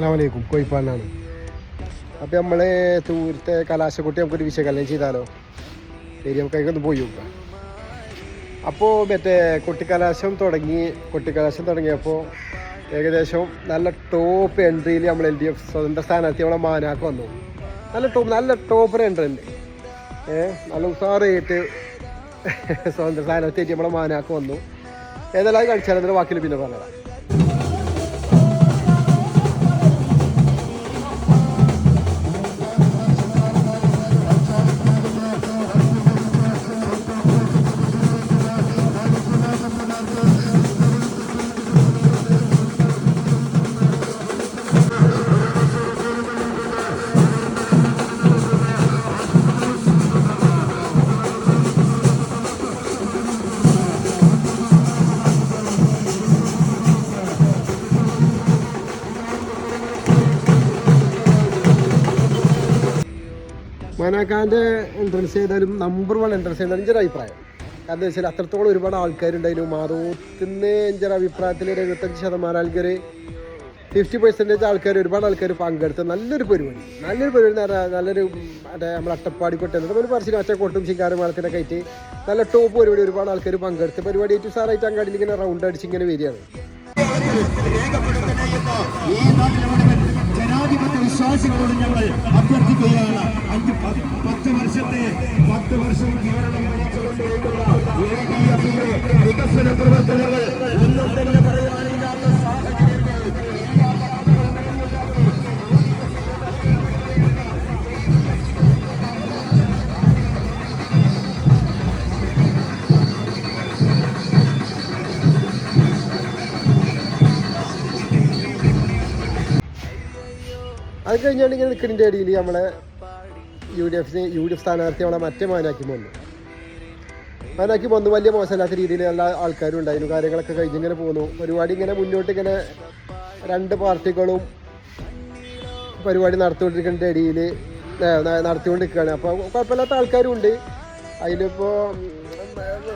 അസ്സാം കോഴിപ്പാടിനാണ് അപ്പം നമ്മൾ തൂരത്തെ കലാശക്കുട്ടി നമുക്കൊരു വിശകലനം ചെയ്താലോ? ശരി നമുക്ക് അതിനൊന്ന് പോയി നോക്കാം. അപ്പോൾ മറ്റേ കുട്ടിക്കലാശം തുടങ്ങി കുട്ടിക്കലാശം തുടങ്ങിയപ്പോൾ ഏകദേശം നല്ല ടോപ്പ് എൻട്രിയിൽ നമ്മൾ എൽ ഡി എഫ് സ്വതന്ത്ര സ്ഥാനാർത്ഥി നമ്മളെ മാനാക്ക് വന്നു. നല്ല ടോപ്പ് നല്ല ടോപ്പർ എൻട്രി ഉണ്ട്. നല്ല ഉഷാറായിട്ട് സ്വതന്ത്ര സ്ഥാനാർത്ഥിയായിട്ട് നമ്മളെ മാനാക്ക് വന്നു. ഏതെല്ലാം അതിന്റെ വാക്കിൽ പിന്നെ പറഞ്ഞതാണ് മനാക്കാന്റെ എൻട്രൻസ് ചെയ്താലും നമ്പർ വൺ എൻട്രൻസ് ചെയ്താലും എന്റെ ഒരു അഭിപ്രായം. കാരണം വെച്ചാൽ അത്രത്തോളം ഒരുപാട് ആൾക്കാരുണ്ടായിരുന്നു മാധവത്തിന് എന്റെ ഒരു അഭിപ്രായത്തിൽ ഒരു എഴുപത്തഞ്ച് ശതമാനം ആൾക്കാർ ഫിഫ്റ്റി പെർസെന്റേജ് ആൾക്കാർ ഒരുപാട് ആൾക്കാർ പങ്കെടുത്ത നല്ലൊരു പരിപാടി. നല്ലൊരു പരിപാടി എന്ന് പറഞ്ഞാൽ നല്ലൊരു മറ്റേ നമ്മൾ അട്ടപ്പാടി കൊട്ട നമ്മൾ പറിച്ചിട്ട് മറ്റേ കൊട്ടും ശിങ്കാരം മേളത്തിനൊക്കെ ആയിട്ട് നല്ല ടോപ്പ് പരിപാടി ഒരുപാട് ആൾക്കാർ പങ്കെടുത്ത പരിപാടി ഏറ്റവും സാറായിട്ട് അങ്ങാടിയിൽ ഇങ്ങനെ റൗണ്ട് അടിച്ച് ഇങ്ങനെ വരികയാണ്. ജനാധിപത്യ ഞങ്ങൾ അഭ്യർത്ഥിക്കുകയാണ്. അഞ്ച് പത്ത് വർഷത്തെ പത്ത് വർഷം കേരളം വികസന പ്രവർത്തനങ്ങൾ അത് കഴിഞ്ഞാണ് ഇങ്ങനെ നിൽക്കുന്നതിന്റെ ഇടയിൽ നമ്മളെ U D F U D F സ്ഥാനാർത്ഥി നമ്മളെ മറ്റേ മാനാക്കി വന്നു. മാനാക്കി വന്നു. വലിയ മോശമില്ലാത്ത രീതിയിൽ എല്ലാ ആൾക്കാരും ഉണ്ടായിരുന്നു. കാര്യങ്ങളൊക്കെ കഴിഞ്ഞ് ഇങ്ങനെ പോകുന്നു പരിപാടി ഇങ്ങനെ മുന്നോട്ട് ഇങ്ങനെ രണ്ട് പാർട്ടികളും പരിപാടി നടത്തിക്കൊണ്ടിരിക്കുന്ന ഇടയിൽ നടത്തിക്കൊണ്ടിരിക്കുകയാണ്. അപ്പോൾ കുഴപ്പമില്ലാത്ത ആൾക്കാരും ഉണ്ട്. അതിലിപ്പോൾ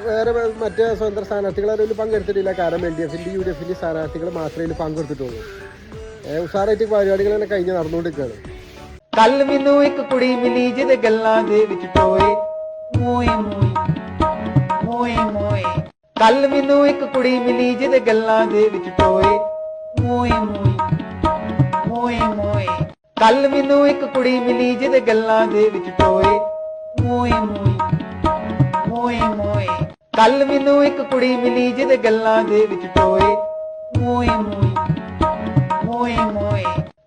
വേറെ മറ്റേ സ്വതന്ത്ര സ്ഥാനാർത്ഥികൾ അതിൽ പങ്കെടുത്തിട്ടില്ല. കാരണം എൽ ഡി എഫിന്റെ യു ഡി എഫിന്റെ സ്ഥാനാർത്ഥികൾ മാത്രമേ പങ്കെടുത്തിട്ടുള്ളൂ. ഉഷാറായിട്ട് പരിപാടികൾ തന്നെ കഴിഞ്ഞ് നടന്നുകൊണ്ടിരിക്കുകയാണ് ਕੱਲ ਮੈਨੂੰ ਇੱਕ ਕੁੜੀ ਮਿਲੀ ਜਿਹਦੇ ਗੱਲਾਂ ਦੇ ਵਿੱਚ ਟੋਏ ਮੋਏ ਮੋਏ ਮੋਏ ਮੋਏ ਕੱਲ ਮੈਨੂੰ ਇੱਕ ਕੁੜੀ ਮਿਲੀ ਜਿਹਦੇ ਗੱਲਾਂ ਦੇ ਵਿੱਚ ਟੋਏ ਮੋਏ ਮੋਏ ਮੋਏ ਮੋਏ ਕੱਲ ਮੈਨੂੰ ਇੱਕ ਕੁੜੀ ਮਿਲੀ ਜਿਹਦੇ ਗੱਲਾਂ ਦੇ ਵਿੱਚ ਟੋਏ ਮੋਏ ਮੋਏ ਮੋਏ ਮੋਏ ਕੱਲ ਮੈਨੂੰ ਇੱਕ ਕੁੜੀ ਮਿਲੀ ਜਿਹਦੇ ਗੱਲਾਂ ਦੇ ਵਿੱਚ ਟੋਏ ਮੋਏ ਮੋਏ ਮੋਏ ਮੋਏ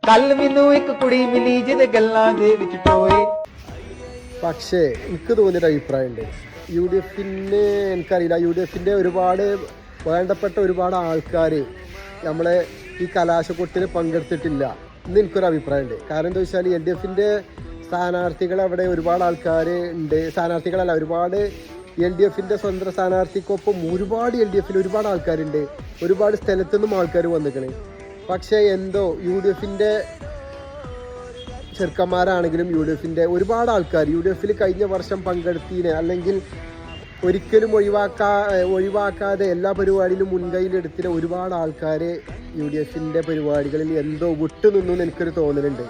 ਕੱਲ ਮੈਨੂੰ ਇੱਕ ਕੁੜੀ ਮਿਲੀ ਜਿਹਦੇ ਗੱਲਾਂ ਦੇ ਵਿੱਚ ਟੋਏ പക്ഷേ എനിക്ക് തോന്നിയൊരു അഭിപ്രായമുണ്ട് യു ഡി എഫിന് എനിക്കറിയില്ല യു ഡി എഫിൻ്റെ ഒരുപാട് വേണ്ടപ്പെട്ട ഒരുപാട് ആൾക്കാർ നമ്മളെ ഈ കലാശക്കൊട്ടിൽ പങ്കെടുത്തിട്ടില്ല എന്ന് എനിക്കൊരു അഭിപ്രായമുണ്ട് കാരണം എന്താ വെച്ചാൽ എൽ ഡി എഫിൻ്റെ സ്ഥാനാർത്ഥികൾ അവിടെ ഒരുപാട് ആൾക്കാർ ഉണ്ട് സ്ഥാനാർത്ഥികളല്ല ഒരുപാട് എൽ ഡി എഫിൻ്റെ സ്വന്തം സ്ഥാനാർത്ഥിക്കൊപ്പം ഒരുപാട് എൽ ഡി എഫിൽ ഒരുപാട് ആൾക്കാരുണ്ട് ഒരുപാട് സ്ഥലത്തു നിന്നും ആൾക്കാർ വന്നിക്കണ് പക്ഷേ എന്തോ യു ഡി എഫിന്റെ ചെറുക്കന്മാരാണെങ്കിലും യു ഡി എഫിന്റെ ഒരുപാട് ആൾക്കാർ യു ഡി എഫിൽ കഴിഞ്ഞ വർഷം പങ്കെടുത്തീനെ അല്ലെങ്കിൽ ഒരിക്കലും ഒഴിവാക്കാ ഒഴിവാക്കാതെ എല്ലാ പരിപാടിയിലും മുൻകൈയിലെടുത്തിന് ഒരുപാട് ആൾക്കാർ യു ഡി എഫിന്റെ പരിപാടികളിൽ എന്തോ വിട്ടുനിന്നു എനിക്കൊരു തോന്നലുണ്ട്.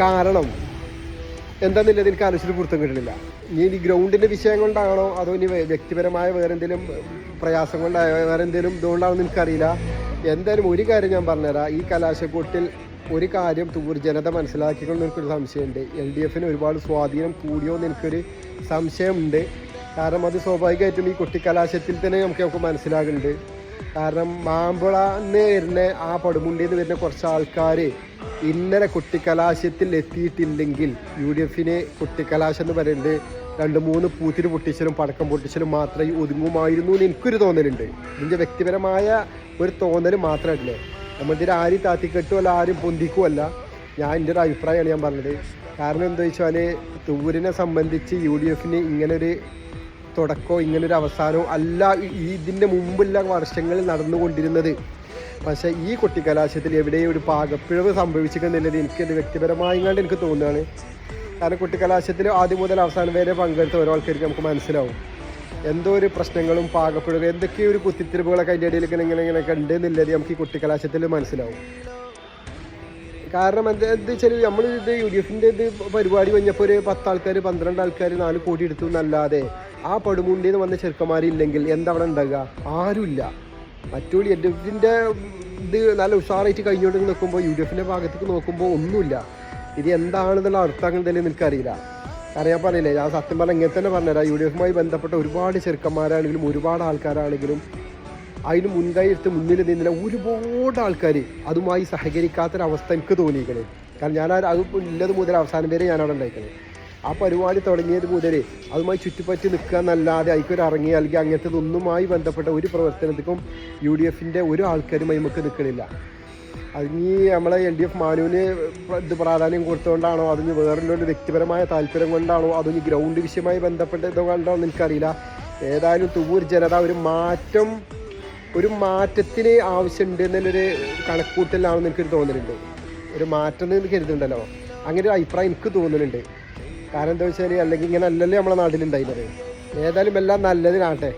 കാരണം എന്താണെന്നില്ല എനിക്ക് ആലോചിച്ചിട്ട് പുറത്തും കിട്ടുന്നില്ല. ഇനി ഈ ഗ്രൗണ്ടിന്റെ വിഷയം കൊണ്ടാണോ അതോ ഇനി വ്യ- വ്യക്തിപരമായ വേറെ എന്തെങ്കിലും പ്രയാസം കൊണ്ടായോ? വേറെ എന്തെങ്കിലും ഇതുകൊണ്ടാണെന്ന് എനിക്കറിയില്ല എന്തായാലും ഒരു കാര്യം ഞാൻ പറഞ്ഞുതരാം. ഈ കലാശക്കൂട്ടിൽ ഒരു കാര്യം തൂർ ജനത മനസ്സിലാക്കിക്കൊണ്ട് എനിക്കൊരു സംശയമുണ്ട്. എൽ ഡി എഫിന് ഒരുപാട് സ്വാധീനം കൂടിയോ എന്ന് എനിക്കൊരു സംശയമുണ്ട്. കാരണം അത് സ്വാഭാവികമായിട്ടും ഈ കുട്ടിക്കലാശത്തിൽ തന്നെ നമുക്ക് നമുക്ക് മനസ്സിലാകുന്നുണ്ട്. കാരണം മാമ്പളന്ന് വരുന്ന ആ പടുമുണ്ടിയിൽ നിന്ന് വരുന്ന കുറച്ച് ആൾക്കാർ ഇന്നലെ കുട്ടിക്കലാശത്തിൽ എത്തിയിട്ടില്ലെങ്കിൽ യു ഡി എഫിന് കുട്ടിക്കലാശം എന്ന് പറയുന്നത് രണ്ട് മൂന്ന് പൂത്തിരി പൊട്ടിച്ചലും പടക്കം പൊട്ടിച്ചലും മാത്രമേ ഒതുങ്ങുമായിരുന്നു എന്ന് എനിക്കൊരു തോന്നലുണ്ട്. ഇതിന്റെ വ്യക്തിപരമായ ഒരു തോന്നൽ മാത്രമല്ലേ. നമ്മളിതിൽ ആരും താത്തിക്കെട്ടുമല്ല ആരും പൊന്തിക്കുമല്ല ഞാൻ എന്റെ ഒരു അഭിപ്രായമാണ് ഞാൻ പറഞ്ഞത്. കാരണം എന്താ വെച്ചാൽ തൂരിനെ സംബന്ധിച്ച് യു ഡി എഫിന് ഇങ്ങനൊരു തുടക്കമോ ഇങ്ങനൊരു അവസാനമോ അല്ല ഇതിന്റെ മുമ്പുള്ള വർഷങ്ങളിൽ നടന്നുകൊണ്ടിരുന്നത്. പക്ഷേ ഈ കുട്ടിക്കലാശത്തിൽ എവിടെയും ഒരു പാകപ്പിഴവ് സംഭവിച്ചിരിക്കുന്നില്ലത് എനിക്ക് എന്റെ വ്യക്തിപരമായി എനിക്ക് തോന്നുകയാണ്. കാരണം കുട്ടിക്കലാശത്തിൽ ആദ്യം മുതൽ അവസാനം വരെ പങ്കെടുത്ത ഓരോ ആൾക്കാർക്ക് നമുക്ക് മനസ്സിലാവും. എന്തോ ഒരു പ്രശ്നങ്ങളും പാകപ്പിഴവ് എന്തൊക്കെ ഒരു കുത്തിത്തിരിപ്പുകളൊക്കെ അതിന്റെ ഇടയിൽ ഇങ്ങനെ ഇങ്ങനെ ഇങ്ങനെ ഉണ്ട് നമുക്ക് ഈ കുട്ടിക്കലാശത്തിൽ മനസ്സിലാവും. കാരണം എന്താ എന്താ വെച്ചാൽ നമ്മൾ ഇത് യു ഡി എഫിന്റെ ഇത് പരിപാടി കഴിഞ്ഞപ്പോൾ ഒരു പത്ത് ആൾക്കാർ പന്ത്രണ്ട് ആൾക്കാർ നാല് കോടി എടുത്തു എന്നല്ലാതെ ആ പടുമുണ്ടിൽ നിന്ന് വന്ന ചെറുക്കന്മാരില്ലെങ്കിൽ എന്താ അവിടെ ഉണ്ടാകുക ആരുമില്ല. മറ്റൊരു എൽ ഡി ഇത് നല്ല ഉഷാറായിട്ട് കഴിഞ്ഞോട്ട് നിൽക്കുമ്പോൾ യു ഡി എഫിന്റെ ഭാഗത്തേക്ക് നോക്കുമ്പോൾ ഒന്നുമില്ല. ഇത് എന്താണെന്നുള്ള അർത്ഥങ്ങളെന്തെങ്കിലും എനിക്കറിയില്ല കാരണം ഞാൻ പറഞ്ഞില്ലേ ഞാൻ സത്യം പറഞ്ഞാൽ ഇങ്ങനെ തന്നെ പറഞ്ഞുതരാം. യു ഡി എഫുമായി ബന്ധപ്പെട്ട ഒരുപാട് ചെറുക്കന്മാരാണെങ്കിലും ഒരുപാട് ആൾക്കാരാണെങ്കിലും അതിന് മുൻകൈ എടുത്ത് മുന്നിൽ നിന്നില്ല. ഒരുപാട് ആൾക്കാർ അതുമായി സഹകരിക്കാത്തൊരവസ്ഥ എനിക്ക് തോന്നിയിരിക്കണേ. കാരണം ഞാൻ അത് ഇല്ലത് മുതൽ അവസാനം വരെ ഞാൻ അവിടെ ഉണ്ടായിരിക്കണേ. ആ പരിപാടി തുടങ്ങിയത് മുതൽ അതുമായി ചുറ്റിപ്പറ്റി നിൽക്കുക എന്നല്ലാതെ അതിക്കൊരു ഇറങ്ങി അല്ലെങ്കിൽ അങ്ങനത്തെ ഒന്നുമായി ബന്ധപ്പെട്ട ഒരു പ്രവർത്തനത്തിനും യു ഡി എഫിന്റെ ഒരു ആൾക്കാരുമായി നമുക്ക് നിൽക്കണില്ല. അതിനി നമ്മളെ എൽ ഡി എഫ് മാനുവിന് ഇത് പ്രാധാന്യം കൊടുത്തുകൊണ്ടാണോ അതിന് വേറൊരു വ്യക്തിപരമായ താല്പര്യം കൊണ്ടാണോ അതിന് ഗ്രൗണ്ട് വിഷയമായി ബന്ധപ്പെട്ട ഇതുകൊണ്ടാണോ എനിക്കറിയില്ല. ഏതായാലും തുവൂർ ജനത ഒരു മാറ്റം ഒരു മാറ്റത്തിന് ആവശ്യമുണ്ട് എന്നുള്ളൊരു കണക്കൂട്ടലാണെന്ന് എനിക്കൊരു തോന്നലുണ്ട്. ഒരു മാറ്റം എന്ന് കരുതുന്നുണ്ടല്ലോ. അങ്ങനെ ഒരു അഭിപ്രായം എനിക്ക് തോന്നുന്നുണ്ട് കാരണം എന്താ വെച്ചാൽ അല്ലെങ്കിൽ ഇങ്ങനെ അല്ലല്ലേ നമ്മളെ നാട്ടിലുണ്ടായിരുന്നത്. ഏതായാലും എല്ലാം നല്ലതിനാട്ടെ